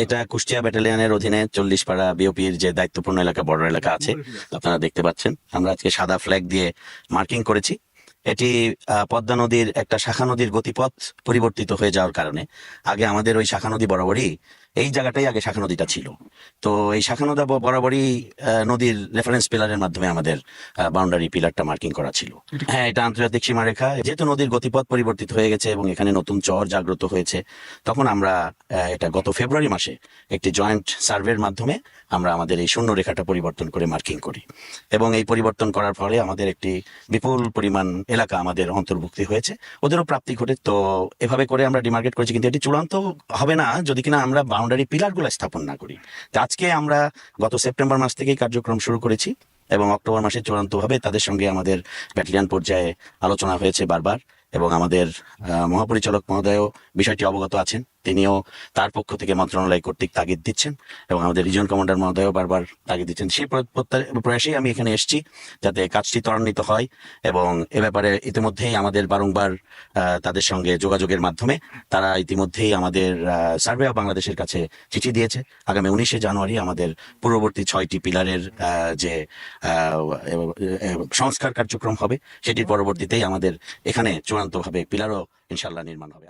এটা কুষ্টিয়া ব্যাটালিয়ানের অধীনে চল্লিশ পাড়া বিওপির যে দায়িত্বপূর্ণ এলাকা, বর্ডার এলাকা আছে, আপনারা দেখতে পাচ্ছেন। আমরা আজকে সাদা ফ্ল্যাগ দিয়ে মার্কিং করেছি। এটি পদ্মা নদীর একটা শাখা নদীর গতিপথ পরিবর্তিত হয়ে যাওয়ার কারণে। আগে আমাদের ওই শাখা নদী বরাবরই এই জায়গাটাই আগে শাখা নদীটা ছিল। তো এই শাখা নদী বরাবরই নদীর রেফারেন্স পিলারের মাধ্যমে আমাদের বাউন্ডারি পিলারটা মার্কিং করা ছিল। হ্যাঁ এটা আন্তর্জাতিক সীমারেখা। যেহেতু নদীর গতিপথ পরিবর্তিত হয়ে গেছে এবং এখানে নতুন চর জাগ্রত হয়েছে তখন আমরা এটা গত ফেব্রুয়ারি মাসে একটি জয়েন্ট সার্ভের মাধ্যমে আমরা আমাদের এই শূন্য রেখাটা পরিবর্তন করে মার্কিং করি। এবং এই পরিবর্তন করার ফলে আমাদের একটি বিপুল পরিমাণ এলাকা আমাদের অন্তর্ভুক্তি হয়েছে। ওদেরও প্রাপ্তি ঘটে। তো এভাবে করে আমরা ডিমার্কেট করেছি কিন্তু এটি চূড়ান্ত হবে না। যদি কিনা আমরা বাউন্ডারি পিলারগুলো স্থাপন না করি। আজকে আমরা গত সেপ্টেম্বর মাস থেকেই কার্যক্রম শুরু করেছি এবং অক্টোবর মাসে চূড়ান্তভাবে তাদের সঙ্গে আমাদের ব্যাটালিয়ান পর্যায়ে আলোচনা হয়েছে বারবার এবং আমাদের মহাপরিচালক মহোদয়ও বিষয়টি অবগত আছেন। তিনিও তার পক্ষ থেকে মন্ত্রণালয় কর্তৃক তাগিদ দিচ্ছেন এবং আমাদের রিজন কমান্ডার মহোদয়ও বারবার তাগিদ দিচ্ছেন। সেই প্র- প্রয়াসেই আমি এখানে এসেছি যাতে কাজটি ত্বরান্বিত হয় এবং এ ব্যাপারে ইতিমধ্যেই আমাদের বারংবার তাদের সঙ্গে যোগাযোগের মাধ্যমে তারা ইতিমধ্যেই আমাদের সার্ভে অফ বাংলাদেশের কাছে চিঠি দিয়েছে। আগামী উনিশে জানুয়ারি আমাদের পূর্ববর্তী ছয়টি পিলারের যে সংস্কার কার্যক্রম হবে, সেটির পরবর্তীতেই আমাদের এখানে চূড়ান্তভাবে পিলারও ইনশাল্লাহ নির্মাণ হবে।